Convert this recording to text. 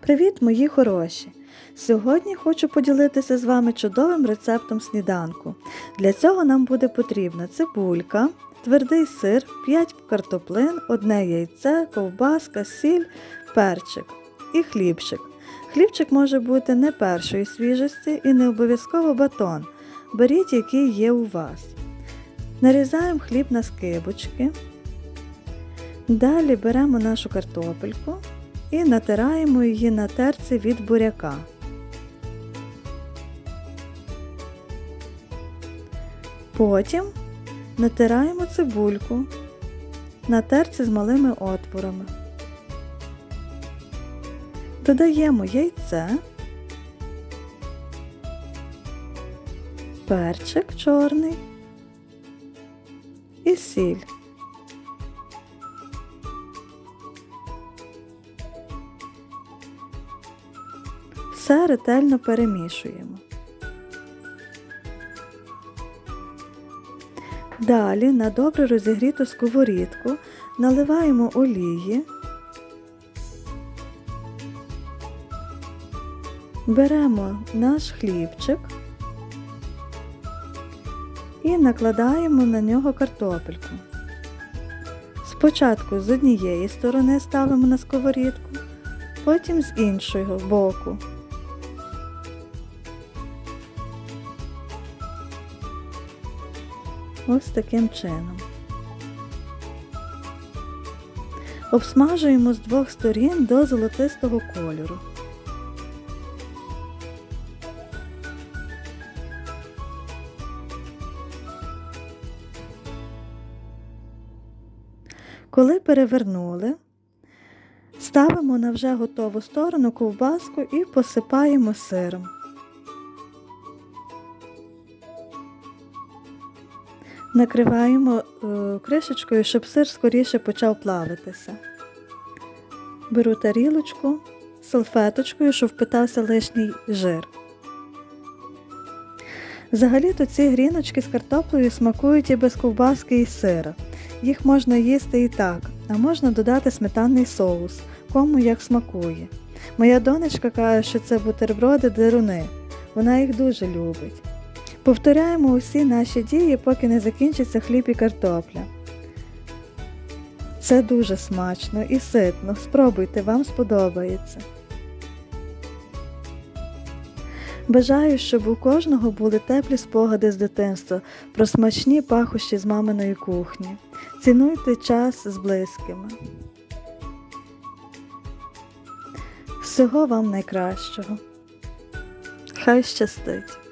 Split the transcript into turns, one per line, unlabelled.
Привіт, мої хороші! Сьогодні хочу поділитися з вами чудовим рецептом сніданку. Для цього нам буде потрібна цибулька, твердий сир, 5 картоплин, одне яйце, ковбаска, сіль, перчик і хлібчик. Хлібчик може бути не першої свіжості і не обов'язково батон. Беріть, який є у вас. Нарізаємо хліб на скибочки. Далі беремо нашу картопельку і натираємо її на терці від буряка. Потім натираємо цибульку на терці з малими отворами. Додаємо яйце, перчик чорний і сіль. Все ретельно перемішуємо. Далі на добре розігріту сковорідку наливаємо олії, беремо наш хлібчик і накладаємо на нього картопельку. Спочатку з однієї сторони ставимо на сковорідку, потім з іншого боку. Ось таким чином. Обсмажуємо з двох сторін до золотистого кольору. Коли перевернули, ставимо на вже готову сторону ковбаску і посипаємо сиром. Накриваємо е, кришечкою, щоб сир скоріше почав плавитися. Беру тарілочку салфеточкою, щоб впитався лишній жир. Взагалі-то ці гріночки з картоплею смакують і без ковбаски і сира. Їх можна їсти і так, а можна додати сметанний соус, кому як смакує. Моя донечка каже, що це бутерброди деруни. Вона їх дуже любить. Повторяємо усі наші дії, поки не закінчиться хліб і картопля. Це дуже смачно і ситно. Спробуйте, вам сподобається. Бажаю, щоб у кожного були теплі спогади з дитинства про смачні пахощі з маминої кухні. Цінуйте час з близькими. Всього вам найкращого. Хай щастить!